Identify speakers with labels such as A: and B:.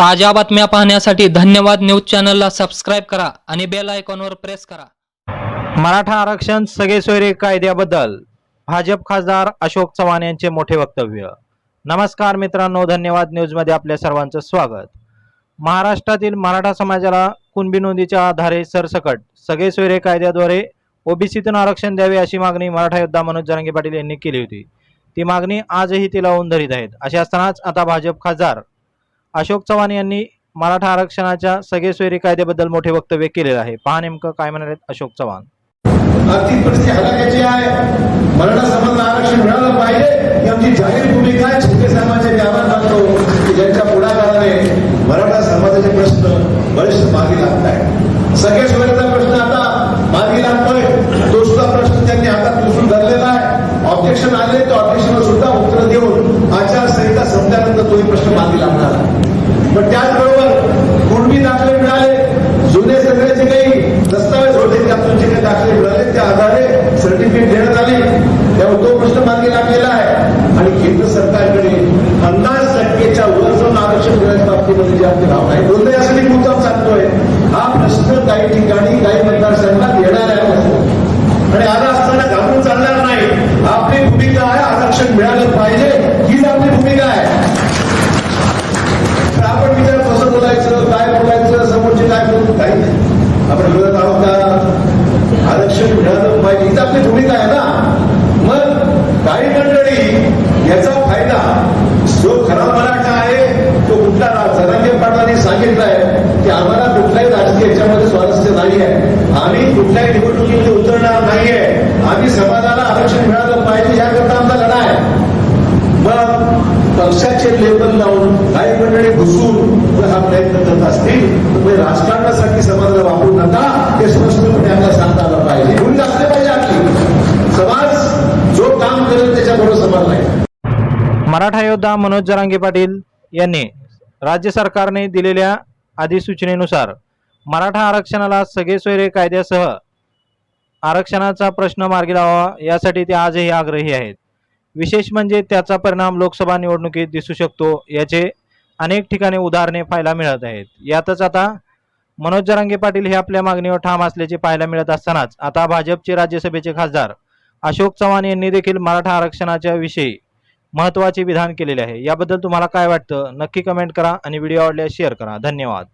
A: ताज्या बातम्या पाहण्यासाठी धन्यवाद न्यूज चॅनलला सबस्क्राईब करा आणि बेल आयकॉनवर प्रेस करा. मराठा आरक्षण सगळे सोयरे कायद्याबद्दल भाजप खासदार अशोक चव्हाण यांचे मोठे वक्तव्य. नमस्कार मित्रांनो धन्यवाद न्यूजमध्ये आपल्या सर्वांचं स्वागत. महाराष्ट्रातील मराठा समाजाला कुणबी नोंदीच्या आधारे सरसकट सगळे सोयरे कायद्याद्वारे ओबीसीतून आरक्षण द्यावे अशी मागणी मराठा योद्धा मनोज जरांगे पाटील यांनी केली होती. ती मागणी आजही ती लावून धरीत आहेत. असे असतानाच आता भाजप खासदार अशोक चव्हाण यांनी मराठा आरक्षणाच्या सगळे कायद्याबद्दल मोठे वक्तव्य केलेलं आहे. पहा नेमकं काय म्हणाले अशोक चव्हाण.
B: आर्थिक परिस्थिती हलाख्याची आहे. मराठा समाजाला आरक्षण मिळालं पाहिजे. ही आमची जाहीर भूमिका आहे. छोटे साहेबांचे मी आभार मानतो की ज्यांच्या पुढाकाराने मराठा समाजाचे प्रश्न बरेचसे मार्गी लागत आहेत सगळे सोयीचा प्रश्न आता मार्गी लागतोय. तो सुद्धा प्रश्न त्यांनी हातात उचलून धरलेला आहे. ऑब्जेक्शन आले तर ऑब्जेक्शनला सुद्धा उत्तर देऊन आचारसंहिता संपल्यानंतर तोही प्रश्न मार्गी लागणार आहे पण त्याचबरोबर कुणबी दाखले मिळाले जुने सगळे जे काही दस्तावेज होते त्यातून जे काही दाखले मिळाले त्या आधारे सर्टिफिकेट देण्यात आले त्यावर तो प्रश्न मार्गी लागलेला आहे आणि केंद्र सरकारकडे पन्नास टक्केच्या वर जाऊन आरक्षण देण्याच्या बाबतीमध्ये जे आपली भावना आहे बोलतो यासाठी मुद्दा सांगतोय हा प्रश्न काही ठिकाणी काही मतदारसंघ येणार आहे प्रश्न. आणि आला असताना घाबरून चालणार नाही आपली भूमिका आहे आरक्षण मिळालं पाहिजे हीच आपली भूमिका आहे तर आपण विचार कसं बोलायचं काय बोलायचं समोरचे काय बोलतो काही नाही आपण बोलत आहोत का आरक्षण मिळालं पाहिजे हीच आपली भूमिका आहे ना मग काही मंडळी याचा फायदा जो खरा मराठा आहे तो कुठला जरांगे पाटलांनी सांगितलंय की आम्हाला कुठल्याही राजकीय याच्यामध्ये स्वारस्य नाही आहे आम्ही कुठल्याही निवडणुकीमध्ये उतरणार नाहीये आम्ही समाजाला आरक्षण मिळालं पाहिजे याकरता आमचा लढा आहे मग पक्षाचे लेबल लावून काही मंडळी घुसून जर हा प्रयत्न करत असतील तर राजकारणासाठी समाजाला वापरू नका. हे स्पष्टपणे आपल्याला सांगता आलं पाहिजे. भूमिका असले पाहिजे आपली. समाज जो काम करेल त्याच्याबरोबर समाज नाही
A: मराठा योद्धा मनोज जरांगे पाटील यांनी राज्य सरकारने दिलेल्या अधिसूचनेनुसार मराठा आरक्षणाला सगळे सोयरे कायद्यासह आरक्षणाचा प्रश्न मार्गी लावा यासाठी ते आजही आग्रही आहेत. विशेष म्हणजे त्याचा परिणाम लोकसभा निवडणुकीत दिसू शकतो याचे अनेक ठिकाणी उदाहरणे पाहायला मिळत आहेत. यातच आता मनोज जरांगे पाटील हे आपल्या मागणीवर ठाम असल्याचे पाहायला मिळत असतानाच आता भाजपचे राज्यसभेचे खासदार अशोक चव्हाण यांनी देखील मराठा आरक्षणाच्या विषयी महत्त्वाचे विधान केलेले आहे. याबद्दल तुम्हाला काय वाटतं? नक्की कमेंट करा आणि व्हिडिओ आवडल्यास शेअर करा. धन्यवाद.